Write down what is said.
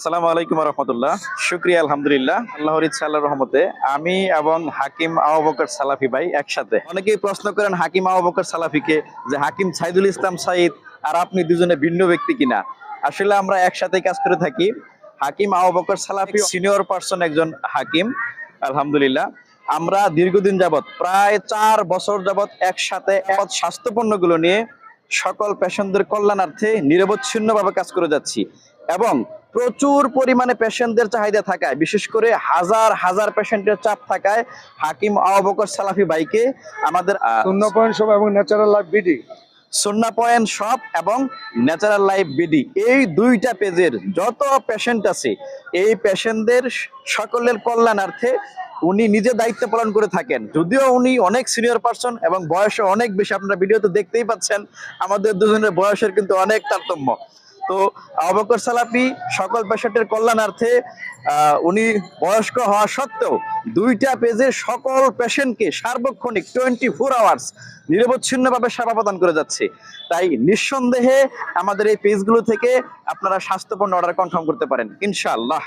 আসসালামু আলাইকুম রহমতুল্লাহ। শুক্রিয়া, আলহামদুলিল্লাহ। আল্লাহর রহমতে। আমি এবং হাকিম সালাফি ভাই একসাথে। অনেকেই প্রশ্ন করেন, হাকিম সালাফিকে যে হাকিম সাইদুল ইসলাম সাইদ আর আপনি দুজনে ভিন্ন ব্যক্তি কিনা? আসলে আমরা একসাথে কাজ করে থাকি। হাকিম আবু সালাফি সিনিয়র পার্সন একজন হাকিম, আলহামদুলিল্লাহ। আমরা দীর্ঘদিন যাবত প্রায় চার বছর যাবত একসাথে এক স্বাস্থ্যপণ্যগুলো নিয়ে সকল পেশেন্টদের কল্যাণার্থে নিরবচ্ছিন্নভাবে কাজ করে যাচ্ছি। এবং প্রচুর পরিমাণে পেশেন্টদের চাহিদা থাকায় বিশেষ করে হাজার হাজার পেশেন্টের চাপ থাকায় হাকিম আবকর সালাফি বাইকে আমাদের আহ, শূন্য পয়েন্ট সব এবং ন্যাচারাল লাইফ বিডি সুন্না পয়েন্ট শপ এবং ন্যাচারাল লাইফ বিডি এই দুইটা পেজের যত পেশেন্ট আছে এই পেশেন্টদের সকলের কল্যাণার্থে উনি নিজে দায়িত্ব পালন করে থাকেন। যদিও উনি অনেক সিনিয়র পার্সন এবং বয়সে অনেক বেশি আপনারা ভিডিওতে দেখতেই পাচ্ছেন আমাদের দুজনের বয়সের কিন্তু অনেক তারতম্য। তো আবকর সালাফি সকল পেশেন্টের কল্যাণার্থে উনি বয়স্ক হওয়া সত্ত্বেও দুইটা পেজে সকল পেশেন্টকে সার্বক্ষণিক টোয়েন্টি ফোর আওয়ার্স নিরবচ্ছিন্নভাবে সেবা প্রদান করে যাচ্ছে। তাই নিঃসন্দেহে আমাদের এই পেজগুলো থেকে আপনারা স্বাস্থ্যপণ্য অর্ডার কনফার্ম করতে পারেন, ইনশাআল্লাহ।